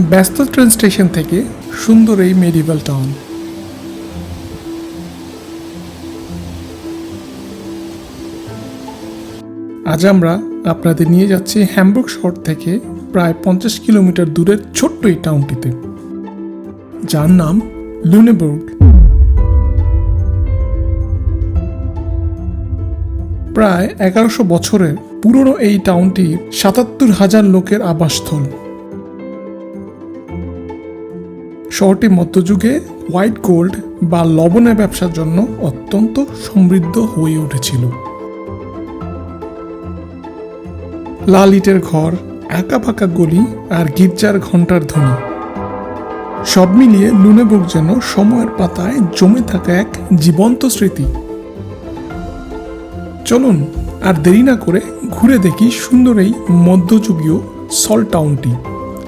ব্যস্ত train station থেকে সুন্দর এই মেডিভেল টাউন আজ আমরা আপনাদের নিয়ে যাচ্ছি হ্যামবুর্গ শহর থেকে প্রায় পঞ্চাশ কিলোমিটার দূরের ছোট্ট এই টাউনটিতে যার নাম লুনেবুর্গ প্রায় এগারোশো বছরের পুরনো এই টাউনটি সাতাত্তর হাজার লোকের আবাসস্থল। শহরটি মধ্যযুগে হোয়াইট গোল্ড বা লবণের ব্যবসার জন্য অত্যন্ত সমৃদ্ধ হয়ে উঠেছিল। লাল ইটের ঘর আঁকা পাকা গলি আর গির্জার ঘণ্টার ধ্বনি। সব মিলিয়ে লুনেবুর্গ যেন সময়ের পাতায় জমে থাকা এক জীবন্ত স্মৃতি। চলুন আর দেরি না করে ঘুরে দেখি সুন্দর এই মধ্যযুগীয় সল টাউনটি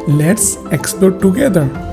let's explore together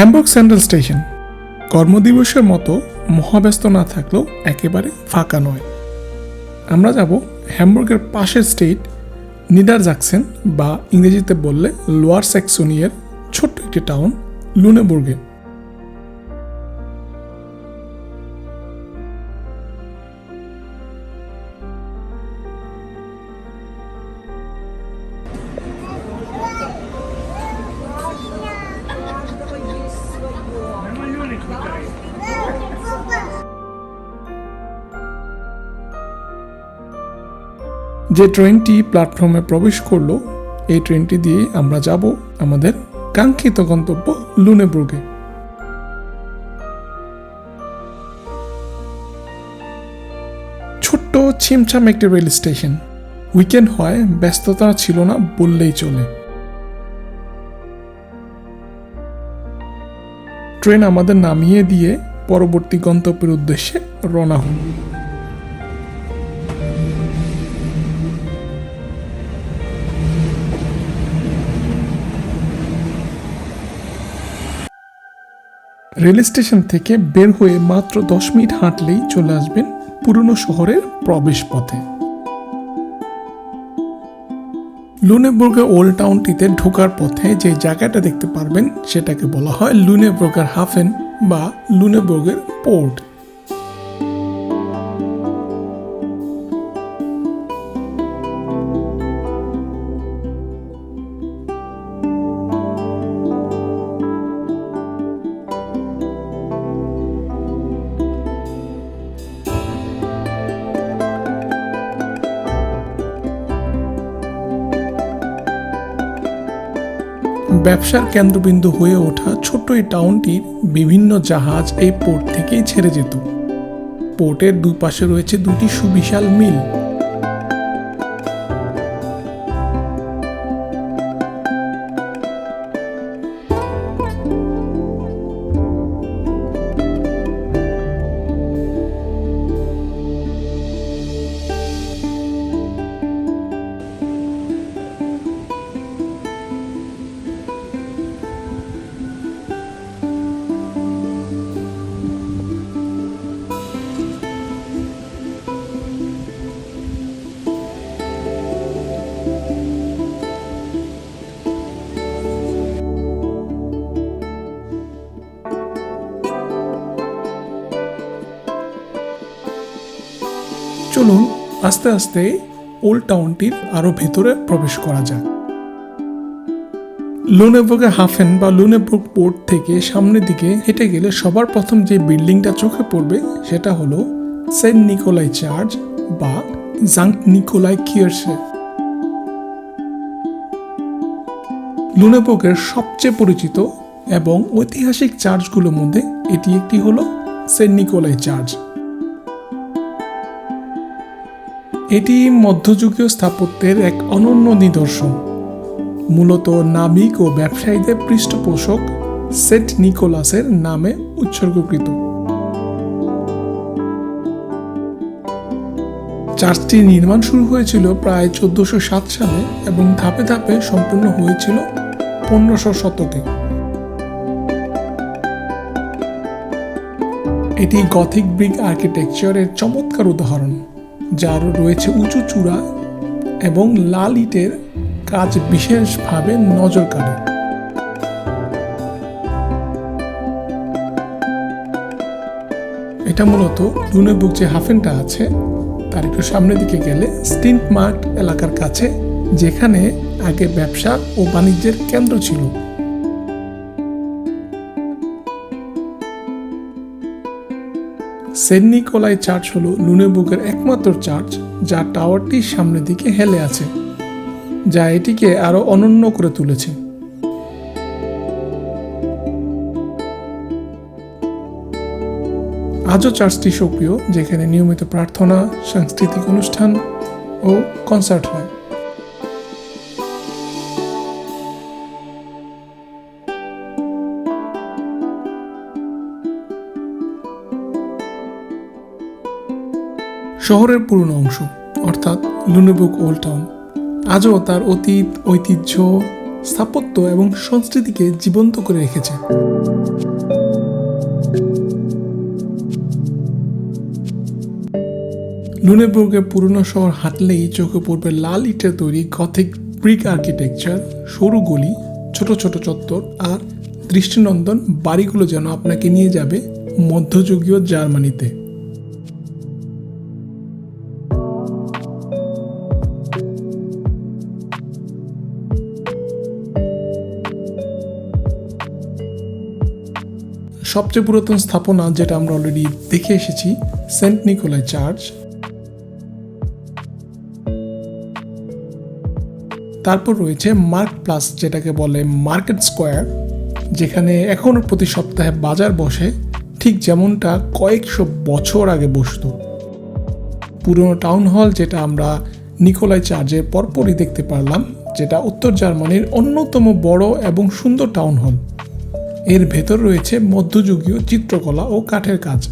Hamburg central station. কর্মদিবসের মতো মহাব্যস্ত না থাকলেও একেবারে ফাঁকা নয়। আমরা যাব হ্যামবর্গের পাশের স্টেট নিডার জাকসেন বা ইংরেজিতে বললে লোয়ার স্যাক্সোনিয়ার ছোট্ট একটি টাউন, লুনেবুর্গে। যে ট্রেনটি প্ল্যাটফর্মে প্রবেশ করল, এই ট্রেনটি দিয়ে আমরা যাব আমাদের কাঙ্ক্ষিত গন্তব্য লুনেবুর্গে। ছোট্ট ছিমছাম একটি রেল স্টেশন। উইকেন্ড হয়, ব্যস্ততা ছিল না বললেই চলে। ট্রেন আমাদের নামিয়ে দিয়ে পরবর্তী গন্তব্যের উদ্দেশ্যে রওনা হল। রেল স্টেশন থেকে বের হয়ে মাত্র দশ মিনিট হাঁটলেই চলে আসবেন পুরনো শহরের প্রবেশ পথে লুনেবুর্গের ওল্ড টাউনটিতে ঢোকার পথে যে জায়গাটা দেখতে পারবেন, সেটাকে বলা হয় লুনেবুর্গের হাফেন বা লুনেবুর্গের পোর্ট। ব্যবসার কেন্দ্রবিন্দু হয়ে ওঠা ছোট্ট এই টাউনটির বিভিন্ন জাহাজ এই পোর্ট থেকেই ছেড়ে যেত। পোর্টের দুপাশে রয়েছে দুটি সুবিশাল মিল আস্তে আস্তে ওল্ড টাউনটির আরও ভেতরে প্রবেশ করা যাক। লুনেবুর্গের হাফেন বা লুনেবুর্গ পোর্ট থেকে সামনের দিকে হেঁটে গেলে সবার প্রথম যে বিল্ডিংটা চোখে পড়বে সেটা হলো সেন্ট নিকোলাই চার্চ বা জাঙ্ক নিকোলাই কিয়ার্সে লুনেবুর্গের সবচেয়ে পরিচিত এবং ঐতিহাসিক চার্চগুলোর মধ্যে এটি একটি হলো সেন্ট নিকোলাই চার্চ। এটি মধ্যযুগীয় স্থাপত্যের এক অনন্য নিদর্শন। মূলত নাবিক ও ব্যবসায়ীদের পৃষ্ঠপোষক সেন্ট নিকোলাসের নামে উৎসর্গকৃত। চার্চটির নির্মাণ শুরু হয়েছিল প্রায় চোদ্দশো সাত সালে এবং ধাপে ধাপে সম্পূর্ণ হয়েছিল পনেরোশো শতকে। এটি গথিক ব্রিক আর্কিটেকচারের চমৎকার উদাহরণ। যার রয়েছে উঁচু চূড়া এবং লাল ইটের কাজ বিশেষভাবে নজর কাড়ে। এটা মূলত লুনেবুক যে হাফেনটা আছে, তার একটু সামনের দিকে গেলে স্টিন্ট মার্ট এলাকার কাছে, যেখানে আগে ব্যবসা ও বাণিজ্যের কেন্দ্র ছিল। সেন্ট নিকোলাই চার্চ হলো লুনেবুকের একমাত্র চার্চ যা টাওয়ারটির সামনের দিকে হেলে আছে, যা এটিকে আরও অনন্য করে তুলেছে। আজও চার্চটি সক্রিয়, যেখানে নিয়মিত প্রার্থনা, সাংস্কৃতিক অনুষ্ঠান ও কনসার্ট হয়। শহরের পুরনো অংশ, অর্থাৎ লুনেবুক ওল্ড টাউন। আজও তার অতীত, ঐতিহ্য, স্থাপত্য এবং সংস্কৃতিকে জীবন্ত করে রেখেছে। লুনেবুর্গের পুরনো শহর হাঁটলেই চোখে পড়বে লাল ইটের তৈরি গথিক ব্রিক আর্কিটেকচার, সরু গলি, ছোট ছোট চত্বর আর দৃষ্টিনন্দন বাড়িগুলো যেন আপনাকে নিয়ে যাবে মধ্যযুগীয় জার্মানিতে। সবচেয়ে পুরাতন স্থাপনা যেটা আমরা অলরেডি দেখে এসেছি, সেন্ট নিকোলাই চার্চ। তারপর রয়েছে মার্ক প্লাস, যেটাকে বলে মার্কেট স্কোয়ার, যেখানে এখনও প্রতি সপ্তাহে বাজার বসে, ঠিক যেমনটা কয়েকশো বছর আগে বসতো। পুরনো টাউন হল যেটা আমরা নিকোলাই চার্চের পরপরই দেখতে পারলাম, যেটা উত্তর জার্মানির অন্যতম বড় এবং সুন্দর টাউন হল। এর ভেতর রয়েছে মধ্যযুগীয় চিত্রকলা ও কাঠের কাজ।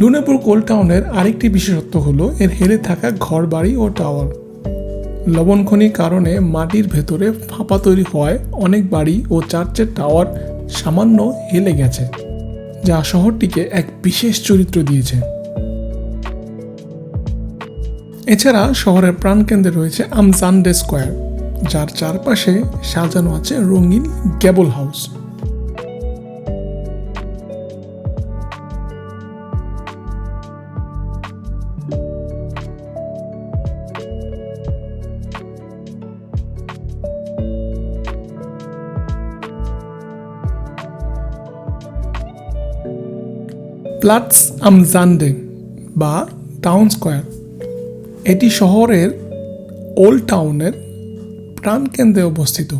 লুনেপুর কোল টাউনের আরেকটি বিশেষত্ব হল, এর হেলে থাকা ঘরবাড়ি ও টাওয়ার। লবণ খনির কারণে মাটির ভেতরে ফাঁপা তৈরি হওয়ায় অনেক বাড়ি ও চার্চের টাওয়ার সামান্য হেলে গেছে, যা শহরটিকে এক বিশেষ চরিত্র দিয়েছে। এছাড়া শহরের প্রাণকেন্দ্রে রয়েছে আমজানডে স্কোয়ার। যার চারপাশে সাজানো আছে রঙিন গ্যাবল হাউস। প্লাটস আমজান্ডে বা টাউন স্কোয়ার। এটি শহরের ওল্ড টাউনের প্রাণকেন্দ্রে অবস্থিত।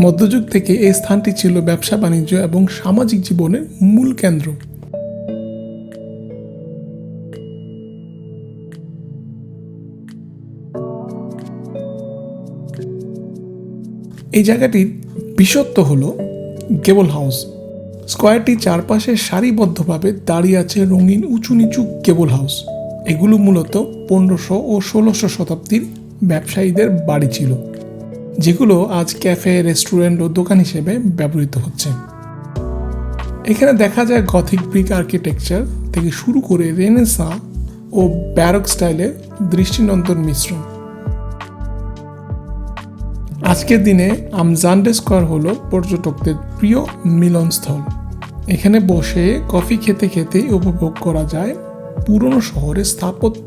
মধ্যযুগ থেকে এই স্থানটি ছিল ব্যবসা বাণিজ্য এবং সামাজিক জীবনের মূল কেন্দ্র। এই জায়গাটির বিশেষত্ব হল গেবল হাউস। স্কোয়ারটির চারপাশে সারিবদ্ধভাবে দাঁড়িয়ে আছে রঙিন উঁচু নিচু কেবল হাউস। এগুলো মূলত পনেরোশো ও ষোলোশো শতাব্দীর ব্যবসায়ীদের বাড়ি ছিল, যেগুলো আজ ক্যাফে, রেস্টুরেন্ট ও দোকান হিসেবে ব্যবহৃত হচ্ছে। এখানে দেখা যায় গথিক ব্রিক আর্কিটেকচার থেকে শুরু করে রেনেসা ও ব্যারক স্টাইলের দৃষ্টিনন্দন মিশ্রণ। আজকের দিনে আমজান্ডে স্কোয়ার হলো পর্যটকদের প্রিয় মিলনস্থল। এখানে বসে কফি খেতে খেতে উপভোগ করা যায় পুরনো শহরের স্থাপত্য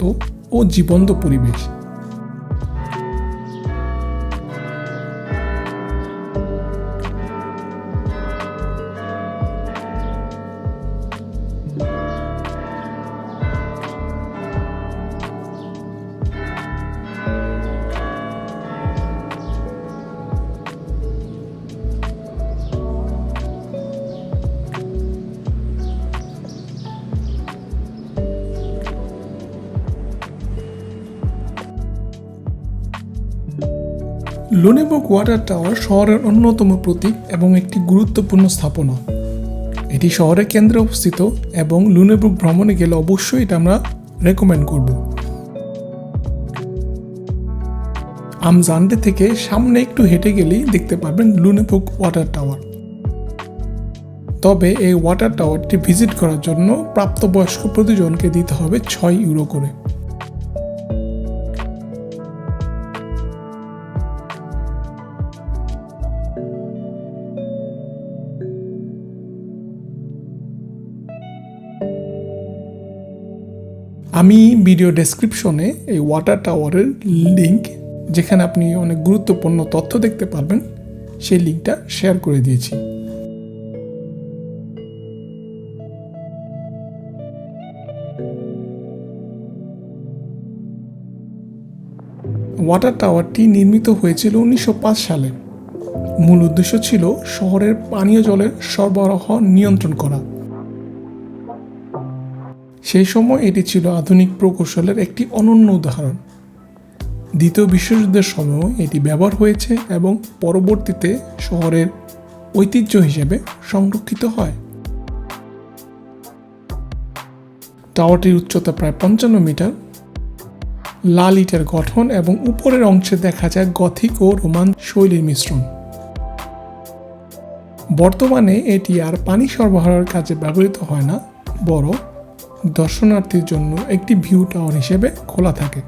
ও জীবন্ত পরিবেশ। লুনেবুক ওয়াটার টাওয়ার শহরের অন্যতম প্রতীক এবং একটি গুরুত্বপূর্ণ স্থাপনা। এটি শহরের কেন্দ্রে অবস্থিত এবং লুনেবুক ভ্রমণে গেলে অবশ্যই এটা আমরা রেকমেন্ড করব। আমজান্ডে থেকে সামনে একটু হেঁটে গেলেই দেখতে পারবেন লুনেবুক ওয়াটার টাওয়ার। তবে এই ওয়াটার টাওয়ারটি ভিজিট করার জন্য প্রাপ্তবয়স্ক প্রতিজনকে দিতে হবে ছয় ইউরো করে। আমি ভিডিও ডেসক্রিপশনে এই ওয়াটার টাওয়ারের লিঙ্ক যেখানে আপনি অনেক গুরুত্বপূর্ণ তথ্য দেখতে পারবেন, সেই লিঙ্কটা শেয়ার করে দিয়েছি। ওয়াটার টাওয়ারটি নির্মিত হয়েছিল উনিশশো পাঁচ সালে। মূল উদ্দেশ্য ছিল শহরের পানীয় জলের সরবরাহ নিয়ন্ত্রণ করা। সেই সময় এটি ছিল আধুনিক প্রকৌশলের একটি অনন্য উদাহরণ। দ্বিতীয় বিশ্বযুদ্ধের সময় এটি ব্যবহার হয়েছে এবং পরবর্তীতে শহরের ঐতিহ্য হিসেবে সংরক্ষিত হয়। টাওয়ারটির উচ্চতা প্রায় পঞ্চান্ন মিটার। লাল ইটের গঠন এবং উপরের অংশে দেখা যায় গথিক ও রোমান শৈলীর মিশ্রণ। বর্তমানে এটি আর পানি সরবরাহের কাজে ব্যবহৃত হয় না বড় দর্শনার্থীর জন্য একটি ভিউ টাওয়ার হিসেবে খোলা থাকে।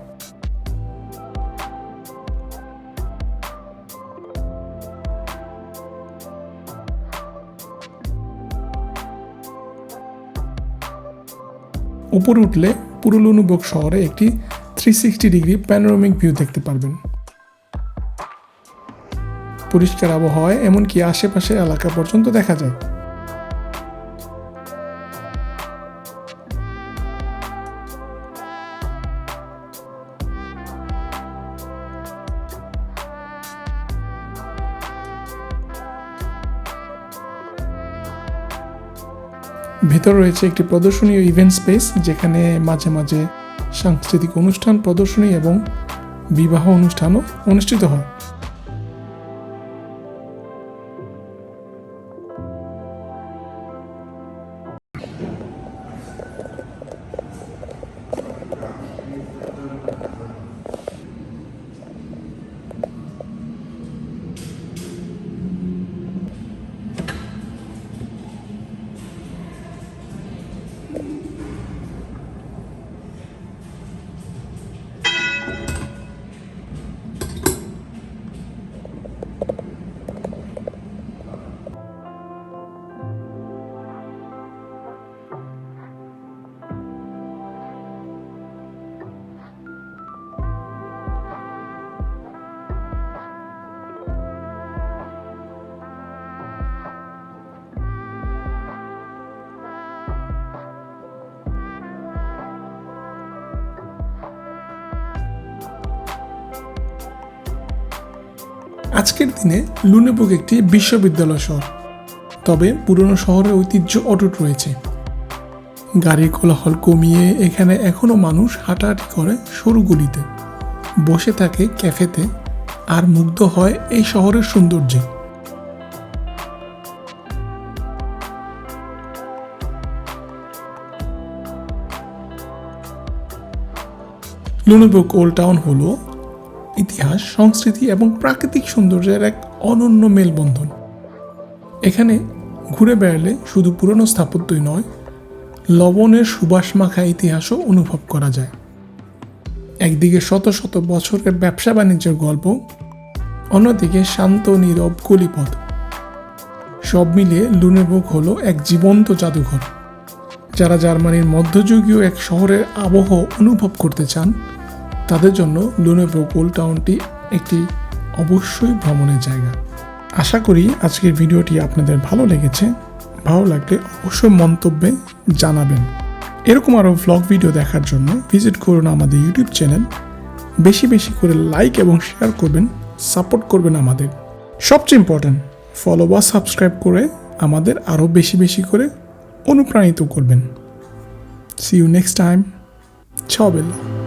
উপরে উঠলে পুরো লুনুবক শহরে একটি three sixty degree panoramic view দেখতে পারবেন। পরিষ্কার আবহাওয়ায় এমনকি আশেপাশের এলাকা পর্যন্ত দেখা যায়। ভেতর রয়েছে একটি প্রদর্শনী ও ইভেন্ট স্পেস যেখানে মাঝে মাঝে সাংস্কৃতিক অনুষ্ঠান, প্রদর্শনী এবং বিবাহ অনুষ্ঠানও অনুষ্ঠিত হয়। আজকের দিনে লুনেবুক একটি বিশ্ববিদ্যালয় শহর। তবে পুরনো শহরের ঐতিহ্য অটুট রয়েছে। গাড়ির কোলাহল কমিয়ে এখানে এখনও মানুষ হাঁটাহাঁটি করে সরু গলিতে। বসে থাকে ক্যাফেতে আর মুগ্ধ হয় এই শহরের সৌন্দর্যে। লুনেবুক ওল্ড টাউন হলো ইতিহাস, সংস্কৃতি এবং প্রাকৃতিক সৌন্দর্যের এক অনন্য মেলবন্ধন। এখানে ঘুরে বেড়ালে শুধু পুরনো স্থাপত্যই নয়, লবণের সুবাস মাখা ইতিহাসও অনুভব করা যায়। একদিকে শত শত বছরের ব্যবসা বাণিজ্যের গল্প, অন্যদিকে শান্ত নীরব গলিপথ সব মিলিয়ে লুনেবুক হলো এক জীবন্ত জাদুঘর, যারা জার্মানির মধ্যযুগীয় এক শহরের আবহ অনুভব করতে চান। তাদের জন্য লুনেবুক ওল্ড টাউনটি একটি অবশ্যই ভ্রমণের জায়গা। আশা করি আজকের ভিডিওটি আপনাদের ভালো লেগেছে। ভালো লাগলে অবশ্যই মন্তব্যে জানাবেন। এরকম আরও ভ্লগ ভিডিও দেখার জন্য ভিজিট করুন আমাদের ইউটিউব চ্যানেল বেশি বেশি করে লাইক এবং শেয়ার করবেন সাপোর্ট করবেন আমাদের। সবচেয়ে ইম্পর্ট্যান্ট ফলো বা সাবস্ক্রাইব করে আমাদের আরও বেশি বেশি করে অনুপ্রাণিত করবেন। সি ইউ নেক্সট টাইম ছ বেলা।